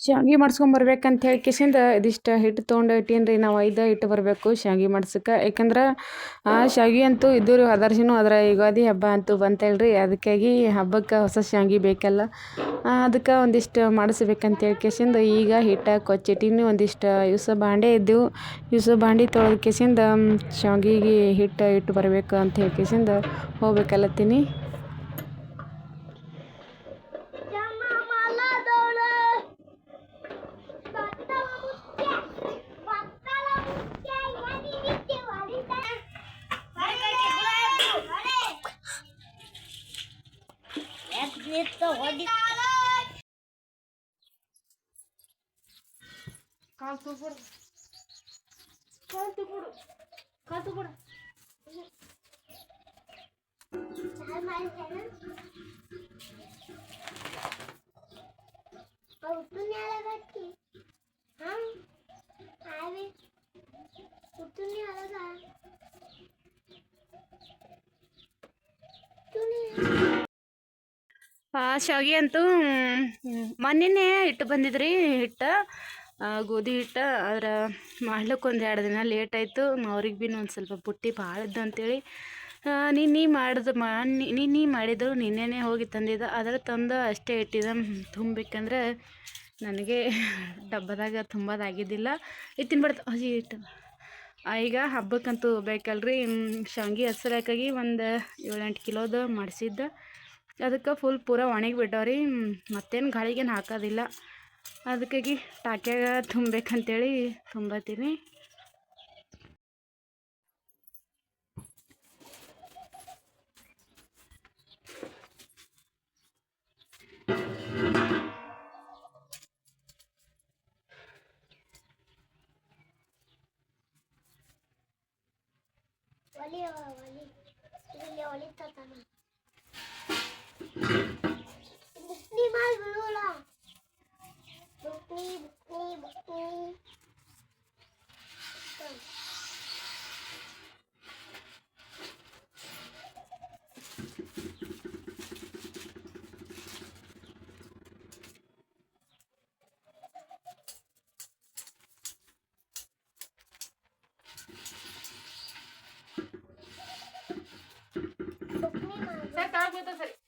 ಶಾವ್ಗಿ ಮಾಡ್ಸ್ಕೊಂಡ್ ಬರ್ಬೇಕಂತ ಹೇಳಿ ಕಿಸಿಂದ ಇದಿಷ್ಟು ಹಿಟ್ಟು ತೊಗೊಂಡು ಇಟ್ಟೀನಿ ರೀ ನಾವು ಐದು ಹಿಟ್ಟು ಬರಬೇಕು ಶಾವ್ಗಿ ಮಾಡ್ಸಕ್ಕೆ ಯಾಕಂದ್ರೆ, ಆ ಶಾವ್ಗಿ ಅಂತೂ ಇದ್ದು ರೀ ಅದರ ಯುಗಾದಿ ಹಬ್ಬ ಅಂತೂ ಬಂತೇಳ್ರಿ, ಅದಕ್ಕಾಗಿ ಹಬ್ಬಕ್ಕೆ ಹೊಸ ಶಾವ್ಗಿ ಬೇಕಲ್ಲ. ಅದಕ್ಕೆ ಒಂದಿಷ್ಟು ಮಾಡಿಸ್ಬೇಕಂತ ಹೇಳಿ ಕಿಸಿಂದ ಈಗ ಹಿಟ್ಟು ಕೊಚ್ಚಿಟ್ಟಿನಿ, ಒಂದಿಷ್ಟು ಇವ್ಸ ಬಾಂಡೆ ಇದ್ದವು. ಇವ್ಸ ಬಾಂಡಿ ತೊಳೆದು ಕಿಸಿಂದ ಶಾವ್ಗಿಗೆ ಹಿಟ್ಟು ಇಟ್ಟು ಬರಬೇಕು ಅಂತ ಹೇಳಿ ಕಿಸಿಂದ ಹೋಗ್ಬೇಕಲ್ಲತ್ತೀನಿ. ಕಾಲು ತೂಬಿಡು ಕಾಲು ತೂಬಿಡು ಕಾಲು ತೂಬಿಡು ಆ ಶಾವ್ಗೆ ಅಂತೂ ಮೊನ್ನೆನೇ ಹಿಟ್ಟು ಬಂದಿದ್ರಿ ಹಿಟ್ಟು. ಗೋಧಿ ಹಿಟ್ಟು ಅದರ ಮಾಡ್ಲಿಕ್ಕೆ ಒಂದು ಎರಡು ದಿನ ಲೇಟ್ ಆಯಿತು. ಅವ್ರಿಗೆ ಭೀ ಒಂದು ಸ್ವಲ್ಪ ಬುಟ್ಟಿ ಭಾಳ ಇದ್ದು ಅಂತೇಳಿ. ನಿನ್ನೆ ಮಾಡಿದ ನಿನ್ನೆ ಮಾಡಿದ್ರು ನಿನ್ನೆನೇ ಹೋಗಿ ತಂದಿದ್ದ. ಅದ್ರ ತಂದು ಅಷ್ಟೇ ಇಟ್ಟಿದ್ದ. ತುಂಬಬೇಕಂದ್ರೆ ನನಗೆ ಡಬ್ಬದಾಗ ತುಂಬೋದಾಗಿದ್ದಿಲ್ಲ. ಇದು ತಿನ್ಬಾರ್ದು ಹಸಿ ಹಿಟ್ಟು ಈಗ ಹಬ್ಬಕ್ಕಂತೂ ಬೇಕಲ್ರಿ. ಶಾವಿಗೆ ಹಸ್ರಾಕಾಗಿ ಒಂದು ಏಳೆಂಟು ಕಿಲೋದು ಮಾಡಿಸಿದ್ದೆ. ಅದಕ್ಕೆ ಫುಲ್ ಪೂರ ಒಣಗಿ ಬಿಟ್ಟವ್ರಿ ಮತ್ತೇನು ಗಾಳಿಗೇನು ಹಾಕೋದಿಲ್ಲ. ಅದಕ್ಕಾಗಿ ಟಾಕ್ಯಾಗ ತುಂಬಬೇಕಂತೇಳಿ ತುಂಬತ್ತೀನಿ ಒಲಿ ಒಲಿ ಇಲ್ಲಿ ಒಲಿ Livro, livro, livro. Você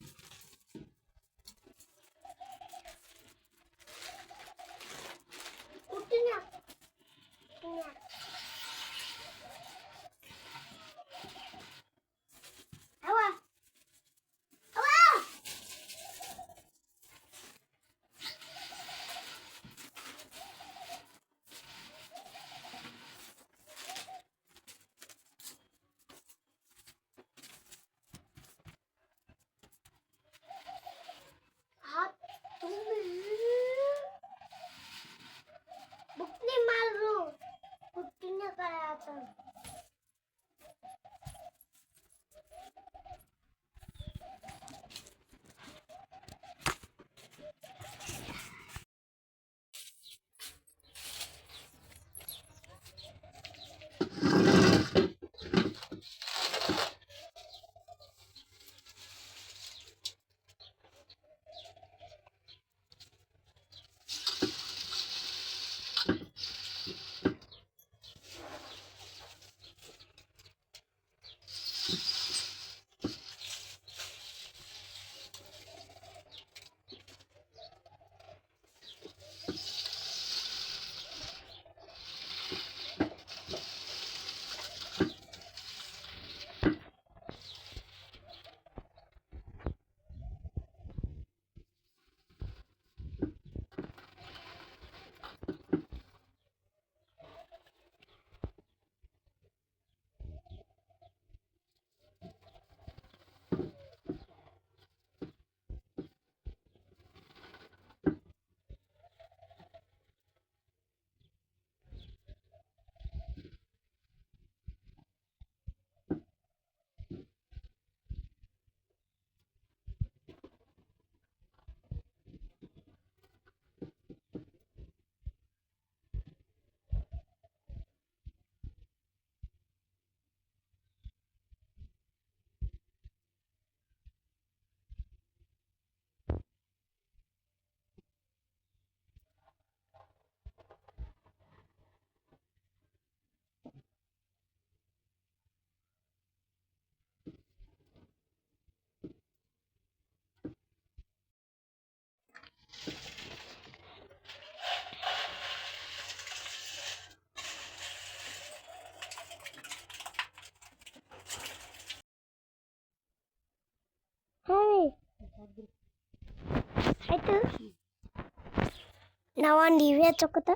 ನಾವೊಂದು ಇವೆ ಹಚ್ಚೋಕತ್ತ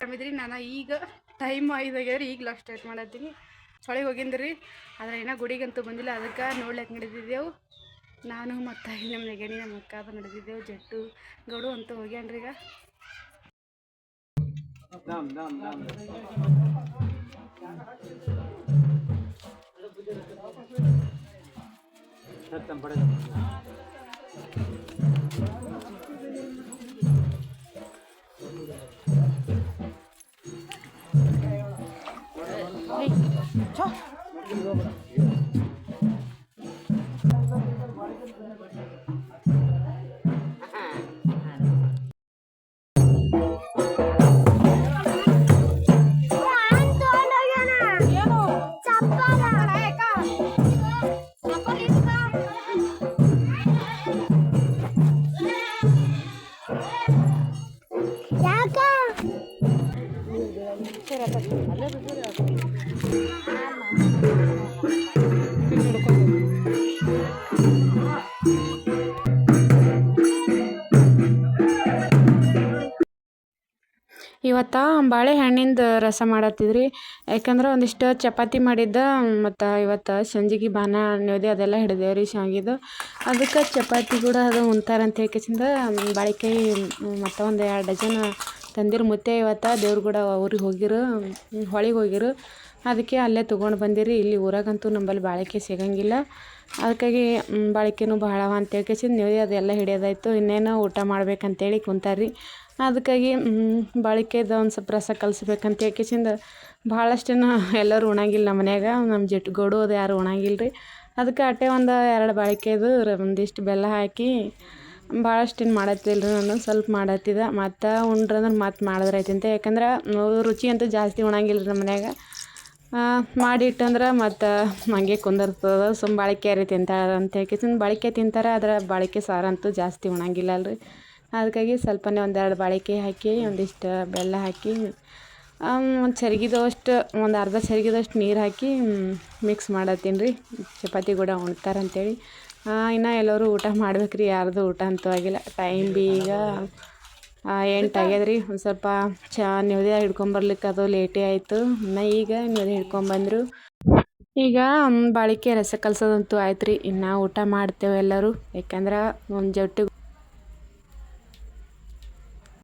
ಆರಾಮಿದ್ರಿ ನಾನು ಈಗ ಟೈಮ್ ಐದಾಗ್ಯಾವ್ರಿ ಈಗ ಲಾಸ್ಟ್ ಸ್ಟಾರ್ಟ್ ಮಾಡತ್ತೀನಿ. ಹೊಳಗೆ ಹೋಗಿಂದ್ರಿ, ಆದ್ರೆ ಏನೋ ಗುಡಿಗಂತೂ ಬಂದಿಲ್ಲ, ಅದಕ್ಕೆ ನೋಡ್ಲಿಕ್ಕೆ ನಡೆದಿದ್ದೆವು ನಾನು ಮತ್ತು ನಮ್ಮ ನೆಗಣಿ ನಮ್ಮ ಅಕ್ಕ ಅದು ನಡೆದಿದ್ದೆವು ಜಟ್ಟು ಗೌಡು ಅಂತ ಹೋಗ್ಯಾನ್ರಿ ಈಗ. ಯಾಕ ಇವತ್ತು ಬಾಳೆಹಣ್ಣಿಂದು ರಸ ಮಾಡತ್ತಿದ್ರಿ. ಯಾಕಂದ್ರೆ ಒಂದಿಷ್ಟು ಚಪಾತಿ ಮಾಡಿದ್ದ, ಮತ್ತು ಇವತ್ತು ಸಂಜೆಗೆ ಬಾನ ಅನ್ನೋದೆ ಅದೆಲ್ಲ ಹಿಡಿದೇವ್ರಿ ಶಾವಿಗೆದು. ಅದಕ್ಕೆ ಚಪಾತಿ ಕೂಡ ಅದು ಅಂತ ಹೇಳ್ಕೆಸಿಂದ ಬಾಳೆಕಾಯಿ ಮತ್ತು ಒಂದು ಎರಡು ಡಜನ್ ತಂದಿರು ಮುತ್ತೆ ಇವತ್ತು ದೇವ್ರ ಕೂಡ ಊರಿಗೆ ಹೋಗಿರು ಹೊಳಿಗೆ ಹೋಗಿರು. ಅದಕ್ಕೆ ಅಲ್ಲೇ ತೊಗೊಂಡು ಬಂದಿರಿ. ಇಲ್ಲಿ ಊರಾಗಂತೂ ನಂಬಲ್ಲಿ ಬಾಳೆಕಾಯಿ ಸಿಗಂಗಿಲ್ಲ. ಅದಕ್ಕಾಗಿ ಬಾಳಿಕೆನೂ ಭಾಳ ಅಂತ ಹೇಳ್ಕೆಸಿಂದ ನೀವು ಅದೆಲ್ಲ ಹಿಡಿಯೋದಾಯ್ತು. ಇನ್ನೇನು ಊಟ ಮಾಡ್ಬೇಕಂತೇಳಿ ಕುಂತಾರ್ರಿ. ಅದಕ್ಕಾಗಿ ಬಾಳಿಕೆದು ಒಂದು ಸ್ವಲ್ಪ ರಸ ಕಲಿಸ್ಬೇಕಂತ ಹೇಳ್ಕೆಸಿಂದ ಭಾಳಷ್ಟು ಜನ ಎಲ್ಲರೂ ಉಣಂಗಿಲ್ಲ ನಮ್ಮ ಮನ್ಯಾಗ. ನಮ್ಮ ಜಟ್ ಗೋಡು ಅದು, ಯಾರು ಉಣಂಗಿಲ್ಲ ರೀ ಅದಕ್ಕೆ ಅಟ್ಟೆ ಒಂದು ಎರಡು ಬಾಳಿಕೆದು ಒಂದಿಷ್ಟು ಬೆಲ್ಲ ಹಾಕಿ ಭಾಳಷ್ಟೇನು ಮಾಡತ್ತಿಲ್ಲ ರೀ ನಾನು, ಸ್ವಲ್ಪ ಮಾಡತ್ತಿದ್ದೆ ಮತ್ತು ಉಂಡ್ರಂದ್ರೆ ಮತ್ತೆ ಮಾಡಿದ್ರೆ ಅಂತ ಯಾಕಂದ್ರೆ, ರುಚಿ ಅಂತೂ ಜಾಸ್ತಿ ಉಣಂಗಿಲ್ಲ ರೀ ನಮ್ಮ ಮನ್ಯಾಗ. ಮಾಡಿಟ್ಟಂದ್ರೆ ಮತ್ತು ಹಂಗೆ ಕುಂದಿರ್ತದ. ಸುಮ್ಮ ಬಾಳಿಕೆ ರೀ ತಿಂತಾಳೆ ಅಂತ ಹೇಳ್ಕೆಸಿಂದ ಬಾಳಿಕೆ ತಿಂತಾರೆ, ಆದ್ರೆ ಬಾಳಿಕೆ ಸಾರಂತೂ ಜಾಸ್ತಿ ಉಣಂಗಿಲ್ಲ ಅಲ್ರಿ ಅದಕ್ಕಾಗಿ ಸ್ವಲ್ಪನೇ ಒಂದೆರಡು ಬಾಳಿಕೆ ಹಾಕಿ, ಒಂದಿಷ್ಟು ಬೆಲ್ಲ ಹಾಕಿ ಒಂದು ಚರಿಗಿದಷ್ಟು, ಒಂದು ಅರ್ಧ ಚರಿಗಿದಷ್ಟು ನೀರು ಹಾಕಿ ಮಿಕ್ಸ್ ಮಾಡತ್ತೀನಿ ರೀ ಚಪಾತಿ ಕೂಡ ಉಣ್ತಾರೆ ಅಂತೇಳಿ. ಇನ್ನು ಎಲ್ಲರೂ ಊಟ ಮಾಡ್ಬೇಕು ರೀ ಯಾರ್ದು ಊಟ ಅಂತೂ ಆಗಿಲ್ಲ. ಟೈಮ್ ಬಿ ಈಗ ಎಂಟು ಆಗ್ಯದ್ರಿ ಒಂದು ಸ್ವಲ್ಪ ಚಾ ನೈವೇದ್ಯ ಹಿಡ್ಕೊಂಬರ್ಲಿಕ್ಕೆ ಅದು ಲೇಟೇ ಆಯಿತು. ಇನ್ನು ಈಗ ನೈವೇದ್ಯ ಹಿಡ್ಕೊಂಬಂದರು ಈಗ ಬಾಳಿಕೆ ರಸ ಕಲ್ಸೋದಂತೂ ಆಯ್ತು ರೀ ಇನ್ನು ಊಟ ಮಾಡ್ತೇವೆ ಎಲ್ಲರೂ. ಯಾಕಂದ್ರೆ ಒಂದು ಜೊಟ್ಟು